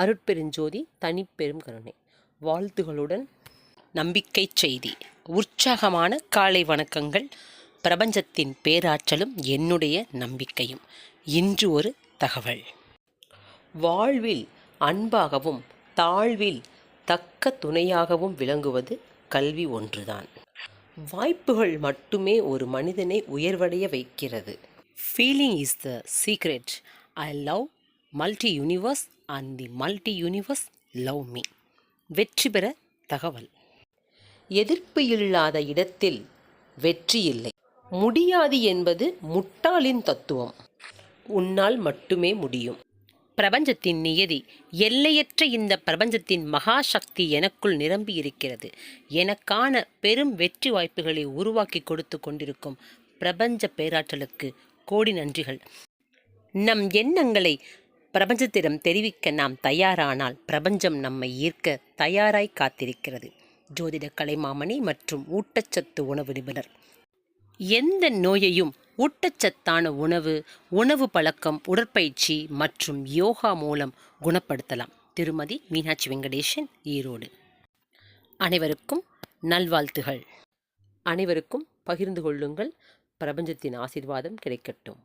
அருட்பெருஞ்சோதி தனிப்பெரும் கருணை. வாழ்த்துகளுடன் நம்பிக்கை செய்தி. உற்சாகமான காலை வணக்கங்கள். பிரபஞ்சத்தின் பேராற்றலும் என்னுடைய நம்பிக்கையும். இன்று ஒரு தகவல். வாழ்வில் அன்பாகவும் தாழ்வில் தக்க துணையாகவும் விளங்குவது கல்வி ஒன்றுதான். வாய்ப்புகள் மட்டுமே ஒரு மனிதனை உயர்வடைய வைக்கிறது. Feeling is the secret I love multi universe and the multi universe love me வெற்றி பெற தகவல். எதிர்ப்பு இல்லாத இடத்தில் வெற்றி இல்லை. முடியாது என்பது முட்டாளின் தத்துவம். உன்னால் மட்டுமே முடியும். பிரபஞ்சத்தின் நியதி எல்லையற்ற இந்த பிரபஞ்சத்தின் மகா சக்தி எனக்குள் நிரம்பி இருக்கிறது எனக்கான பெரும் வெற்றி வாய்ப்புகளை உருவாக்கி கொடுத்து கொண்டிருக்கும் பிரபஞ்ச பேராற்றலுக்கு கோடி நன்றிகள். நம் எண்ணங்களை பிரபஞ்சத்திடம் தெரிவிக்க நாம் தயாரானால் பிரபஞ்சம் நம்மை ஈர்க்க தயாராய் காத்திருக்கிறது. ஜோதிட கலைமாமணி மற்றும் ஊட்டச்சத்து உணவு நிபுணர். எந்த நோயையும் ஊட்டச்சத்தான உணவு உணவு பழக்கம் உடற்பயிற்சி மற்றும் யோகா மூலம் குணப்படுத்தலாம். திருமதி மீனாட்சி வெங்கடேசன் ஈரோடு. அனைவருக்கும் நல்வாழ்த்துகள். அனைவருக்கும் பகிர்ந்து கொள்ளுங்கள். பிரபஞ்சத்தின் ஆசீர்வாதம் கிடைக்கட்டும்.